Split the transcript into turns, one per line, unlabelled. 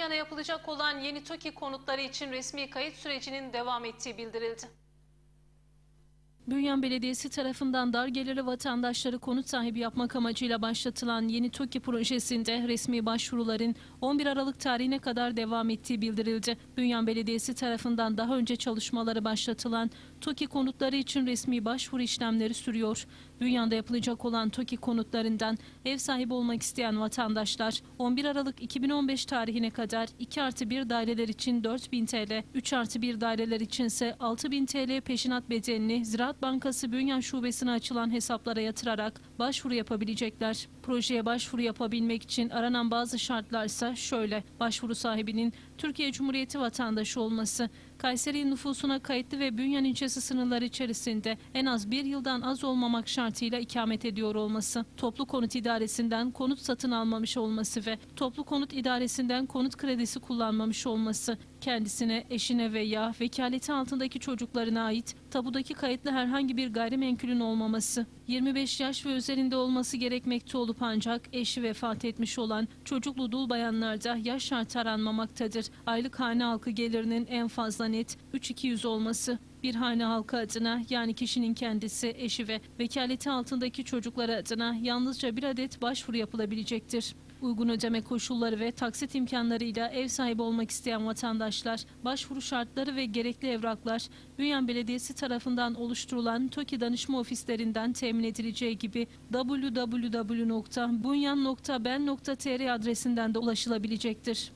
Yana yapılacak olan yeni TOKİ konutları için resmi kayıt sürecinin devam ettiği bildirildi.
Bünyan Belediyesi tarafından dar gelirli vatandaşları konut sahibi yapmak amacıyla başlatılan yeni TOKİ projesinde resmi başvuruların 11 Aralık tarihine kadar devam ettiği bildirildi. Bünyan Belediyesi tarafından daha önce çalışmaları başlatılan TOKİ konutları için resmi başvuru işlemleri sürüyor. Bünyan'da yapılacak olan TOKİ konutlarından ev sahibi olmak isteyen vatandaşlar 11 Aralık 2015 tarihine kadar 2 artı 1 daireler için 4000 TL, 3 artı 1 daireler içinse 6000 TL peşinat bedelini Ziraat Bankası Bünyan Şubesi'ne açılan hesaplara yatırarak başvuru yapabilecekler. Projeye başvuru yapabilmek için aranan bazı şartlarsa şöyle. Başvuru sahibinin Türkiye Cumhuriyeti vatandaşı olması, Kayseri nüfusuna kayıtlı ve Bünyan ilçesi sınırları içerisinde en az bir yıldan az olmamak şartıyla ikamet ediyor olması, toplu konut idaresinden konut satın almamış olması ve toplu konut idaresinden konut kredisi kullanmamış olması, kendisine, eşine veya vekaleti altındaki çocuklarına ait tabudaki kayıtlı herhangi bir gayrimenkulün olmaması, 25 yaş ve üzerinde olması gerekmekte olup ancak eşi vefat etmiş olan çocuklu dul bayanlarda yaş şartı aranmamaktadır. Aylık hane halkı gelirinin en fazla net 3200 olması, bir hane halkı adına yani kişinin kendisi, eşi ve vekaleti altındaki çocukları adına yalnızca bir adet başvuru yapılabilecektir. Uygun ödeme koşulları ve taksit imkanlarıyla ev sahibi olmak isteyen vatandaşlar, başvuru şartları ve gerekli evraklar Bünyan Belediyesi tarafından oluşturulan TOKİ danışma ofislerinden temin edileceği gibi www.bunyan.ben.tr adresinden de ulaşılabilecektir.